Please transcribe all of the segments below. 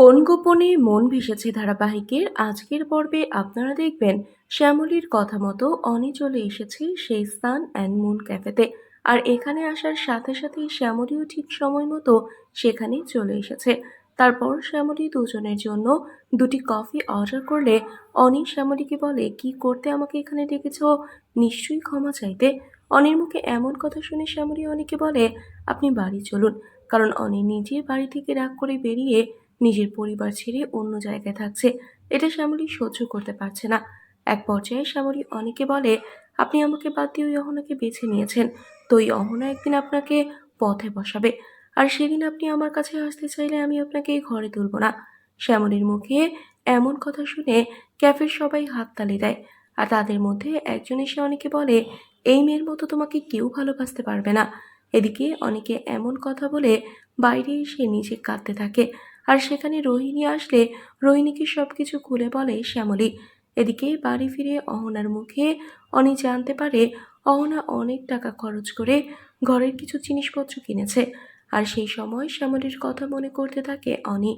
কোন গোপনে মন ভেসেছে ধারাবাহিকের আজকের পর্বে আপনারা দেখবেন শ্যামলীর কথা মতো অনি চলে এসেছে সেই স্থান অ্যান্ড মুন ক্যাফেতে। আর এখানে আসার সাথে সাথে শ্যামলীও ঠিক সময় মতো সেখানে চলে এসেছে। তারপর শ্যামলী দুজনের জন্য দুটি কফি অর্ডার করলে অনি শ্যামলীকে বলে, কি করতে আমাকে এখানে ডেকেছ? নিশ্চয়ই ক্ষমা চাইতে। অনির মুখে এমন কথা শুনে শ্যামলী অনিকে বলে, আপনি বাড়ি চলুন। কারণ অনি নিজে বাড়ি থেকে রাগ করে বেরিয়ে নিজের পরিবার ছেড়ে অন্য জায়গায় থাকছে। এটা শ্যামলী সহ্য করতে পারছে না। এক পর্যায়ে শ্যামলী অনেকে বলে, আপনি আমাকে বাদ দিয়ে ওই অহনাকে বেছে নিয়েছেন। তো ওই অহনা একদিন আপনাকে পথে বসাবে। আর সেদিন আপনি আমার কাছে আসতে চাইলে আমি আপনাকে ঘরে তুলব না। শ্যামলীর মুখে এমন কথা শুনে ক্যাফের সবাই হাততালি দেয়। আর তাদের মধ্যে একজন এসে অনেকে বলে, এই মেয়ের মতো তোমাকে কেউ ভালোবাসতে পারবে না। এদিকে অনেকে এমন কথা বলে বাইরে এসে নিজে কাঁদতে থাকে। আর সেখানে রোহিণী আসলে রোহিণীকে সব কিছু খুলে বলে শ্যামলী। এদিকে বাড়ি ফিরে অহনার মুখে অনি জানতে পারে অহনা অনেক টাকা খরচ করে ঘরের কিছু জিনিসপত্র কিনেছে আর সেই সময় শ্যামলীর কথা মনে করতে থাকে অনি।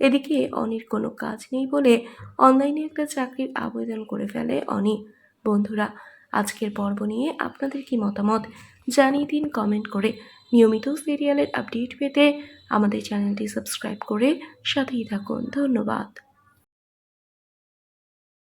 এদিকে অনির কোনো কাজ নেই বলে অনলাইনে একটা চাকরির আবেদন করে ফেলে অনি। বন্ধুরা আজকের পর্ব নিয়ে আপনাদের কি মতামত জানিয়ে দিন কমেন্ট করে। নিয়মিত সিরিয়ালের আপডেট পেতে আমাদের চ্যানেলটি সাবস্ক্রাইব করে সাথেই থাকুন। ধন্যবাদ।